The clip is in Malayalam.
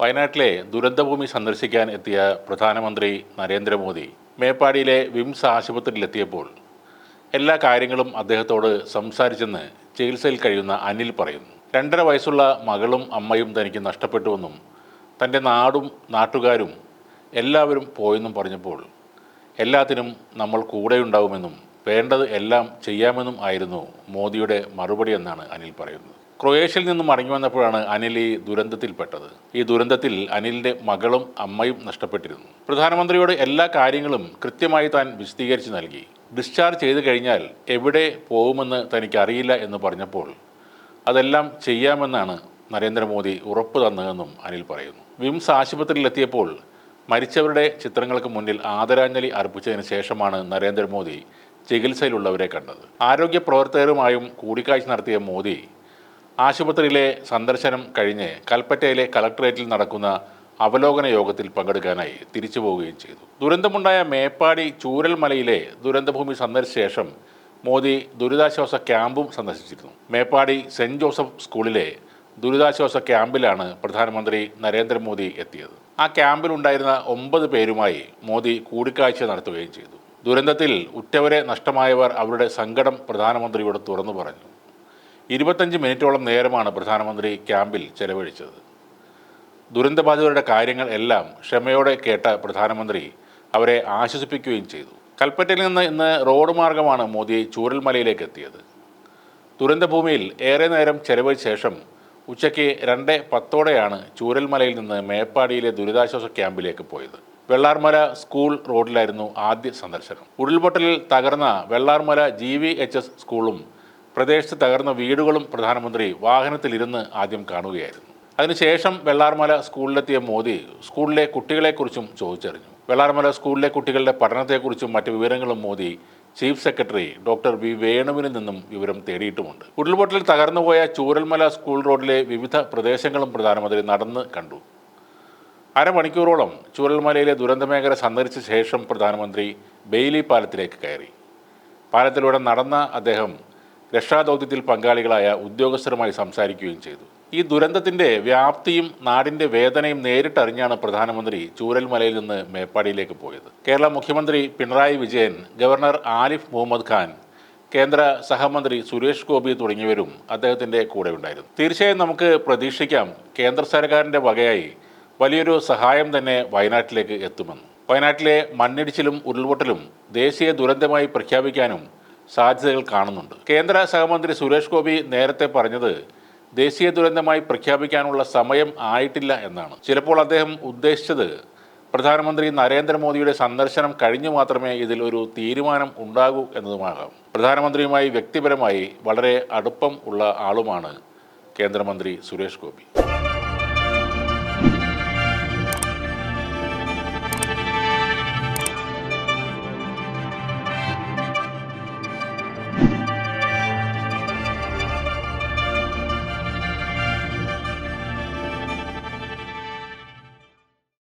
വയനാട്ടിലെ ദുരന്തഭൂമി സന്ദർശിക്കാൻ എത്തിയ പ്രധാനമന്ത്രി നരേന്ദ്രമോദി മേപ്പാടിയിലെ വിംസ് ആശുപത്രിയിലെത്തിയപ്പോൾ എല്ലാ കാര്യങ്ങളും അദ്ദേഹത്തോട് സംസാരിച്ചെന്ന് ചികിത്സയിൽ കഴിയുന്ന അനിൽ പറയുന്നു. രണ്ടര വയസ്സുള്ള മകളും അമ്മയും തനിക്ക് നഷ്ടപ്പെട്ടുവെന്നും തന്റെ നാടും നാട്ടുകാരും എല്ലാവരും പോയെന്നും പറഞ്ഞപ്പോൾ എല്ലാത്തിനും നമ്മൾ കൂടെയുണ്ടാവുമെന്നും വേണ്ടത് എല്ലാം ചെയ്യാമെന്നും ആയിരുന്നു മോദിയുടെ മറുപടി എന്നാണ് അനിൽ പറയുന്നത്. ക്രൊയേഷ്യയിൽ നിന്നും മടങ്ങി വന്നപ്പോഴാണ് അനിൽ ഈ ദുരന്തത്തിൽപ്പെട്ടത്. ഈ ദുരന്തത്തിൽ അനിലിന്റെ മകളും അമ്മയും നഷ്ടപ്പെട്ടിരുന്നു. പ്രധാനമന്ത്രിയോട് എല്ലാ കാര്യങ്ങളും കൃത്യമായി താൻ വിശദീകരിച്ച് നൽകി. ഡിസ്ചാർജ് ചെയ്തു കഴിഞ്ഞാൽ എവിടെ പോകുമെന്ന് തനിക്കറിയില്ല എന്ന് പറഞ്ഞപ്പോൾ അതെല്ലാം ചെയ്യാമെന്നാണ് നരേന്ദ്രമോദി ഉറപ്പ് തന്നതെന്നും അനിൽ പറയുന്നു. വിംസ് ആശുപത്രിയിലെത്തിയപ്പോൾ മരിച്ചവരുടെ ചിത്രങ്ങൾക്ക് മുന്നിൽ ആദരാഞ്ജലി അർപ്പിച്ചതിന് ശേഷമാണ് നരേന്ദ്രമോദി ചികിത്സയിലുള്ളവരെ കണ്ടത്. ആരോഗ്യ പ്രവർത്തകരുമായും കൂടിക്കാഴ്ച നടത്തിയ മോദി ആശുപത്രിയിലെ സന്ദർശനം കഴിഞ്ഞ് കൽപ്പറ്റയിലെ കളക്ടറേറ്റിൽ നടക്കുന്ന അവലോകന യോഗത്തിൽ പങ്കെടുക്കാനായി തിരിച്ചു പോവുകയും ചെയ്തു. ദുരന്തമുണ്ടായ മേപ്പാടി ചൂരൽമലയിലെ ദുരന്തഭൂമി സന്ദർശിച്ച ശേഷം മോദി ദുരിതാശ്വാസ ക്യാമ്പും സന്ദർശിച്ചിരുന്നു. മേപ്പാടി സെന്റ് ജോസഫ് സ്കൂളിലെ ദുരിതാശ്വാസ ക്യാമ്പിലാണ് പ്രധാനമന്ത്രി നരേന്ദ്രമോദി എത്തിയത്. ആ ക്യാമ്പിലുണ്ടായിരുന്ന ഒമ്പത് പേരുമായി മോദി കൂടിക്കാഴ്ച നടത്തുകയും ചെയ്തു. ദുരന്തത്തിൽ ഉറ്റവരെ നഷ്ടമായവർ അവരുടെ സങ്കടം പ്രധാനമന്ത്രിയോട് തുറന്നു പറഞ്ഞു. ഇരുപത്തഞ്ച് മിനിറ്റോളം നേരമാണ് പ്രധാനമന്ത്രി ക്യാമ്പിൽ ചെലവഴിച്ചത്. ദുരന്തബാധിതരുടെ കാര്യങ്ങൾ എല്ലാം ക്ഷമയോടെ കേട്ട പ്രധാനമന്ത്രി അവരെ ആശ്വസിപ്പിക്കുകയും ചെയ്തു. കൽപ്പറ്റയിൽ നിന്ന് ഇന്ന് റോഡ് മാർഗമാണ് മോദി ചൂരൽമലയിലേക്ക് എത്തിയത്. ദുരന്തഭൂമിയിൽ ഏറെ നേരം ചെലവഴിച്ച ശേഷം ഉച്ചയ്ക്ക് രണ്ട് പത്തോടെയാണ് ചൂരൽമലയിൽ നിന്ന് മേപ്പാടിയിലെ ദുരിതാശ്വാസ ക്യാമ്പിലേക്ക് പോയത്. വെള്ളാർമല സ്കൂൾ റോഡിലായിരുന്നു ആദ്യ സന്ദർശനം. ഉരുൾപൊട്ടലിൽ തകർന്ന വെള്ളാർമല ജി സ്കൂളും പ്രദേശത്ത് തകർന്ന വീടുകളും പ്രധാനമന്ത്രി വാഹനത്തിലിരുന്ന് ആദ്യം കാണുകയായിരുന്നു. അതിനുശേഷം വെള്ളാർമല സ്കൂളിലെത്തിയ മോദി സ്കൂളിലെ കുട്ടികളെക്കുറിച്ചും ചോദിച്ചറിഞ്ഞു. വെള്ളാർമല സ്കൂളിലെ കുട്ടികളുടെ പഠനത്തെക്കുറിച്ചും മറ്റ് വിവരങ്ങളും Modi chief secretary doctor V വേണുവിന് നിന്നും വിവരം തേടിയിട്ടുമുണ്ട്. ഉരുൾപൊട്ടലിൽ തകർന്നുപോയ ചൂരൽമല സ്കൂൾ റോഡിലെ വിവിധ പ്രദേശങ്ങളും പ്രധാനമന്ത്രി നടന്ന് കണ്ടു. അരമണിക്കൂറോളം ചൂരൽമലയിലെ ദുരന്തമേഖല സന്ദർശിച്ച ശേഷം പ്രധാനമന്ത്രി ബെയ്ലി പാലത്തിലേക്ക് കയറി. പാലത്തിലൂടെ നടന്ന അദ്ദേഹം രക്ഷാദൗത്യത്തിൽ പങ്കാളികളായ ഉദ്യോഗസ്ഥരുമായി സംസാരിക്കുകയും ചെയ്തു. ഈ ദുരന്തത്തിന്റെ വ്യാപ്തിയും നാടിന്റെ വേദനയും നേരിട്ടറിഞ്ഞാണ് പ്രധാനമന്ത്രി ചൂരൽമലയിൽ നിന്ന് മേപ്പാടിയിലേക്ക് പോയത്. കേരള മുഖ്യമന്ത്രി പിണറായി വിജയൻ ഗവർണർ ആലിഫ് മുഹമ്മദ് ഖാൻ കേന്ദ്ര സഹമന്ത്രി സുരേഷ് ഗോപി തുടങ്ങിയവരും അദ്ദേഹത്തിന്റെ കൂടെ ഉണ്ടായിരുന്നു. തീർച്ചയായും നമുക്ക് പ്രതീക്ഷിക്കാം കേന്ദ്ര സർക്കാരിന്റെ വകയായി വലിയൊരു സഹായം തന്നെ വയനാട്ടിലേക്ക് എത്തുമെന്ന്. വയനാട്ടിലെ മണ്ണിടിച്ചിലും ഉരുൾപൊട്ടലും ദേശീയ ദുരന്തമായി പ്രഖ്യാപിക്കാനും സാധ്യതകൾ കാണുന്നുണ്ട്. കേന്ദ്ര സഹമന്ത്രി സുരേഷ് ഗോപി നേരത്തെ പറഞ്ഞത് ദേശീയ ദുരന്തമായി പ്രഖ്യാപിക്കാനുള്ള സമയം ആയിട്ടില്ല എന്നാണ്. ചിലപ്പോൾ അദ്ദേഹം ഉദ്ദേശിച്ചത് പ്രധാനമന്ത്രി നരേന്ദ്രമോദിയുടെ സന്ദർശനം കഴിഞ്ഞു മാത്രമേ ഇതിൽ ഒരു തീരുമാനം ഉണ്ടാകൂ എന്നതുമാകാം. പ്രധാനമന്ത്രിയുമായി വ്യക്തിപരമായി വളരെ അടുപ്പം ഉള്ള ആളുമാണ് കേന്ദ്രമന്ത്രി സുരേഷ് ഗോപി.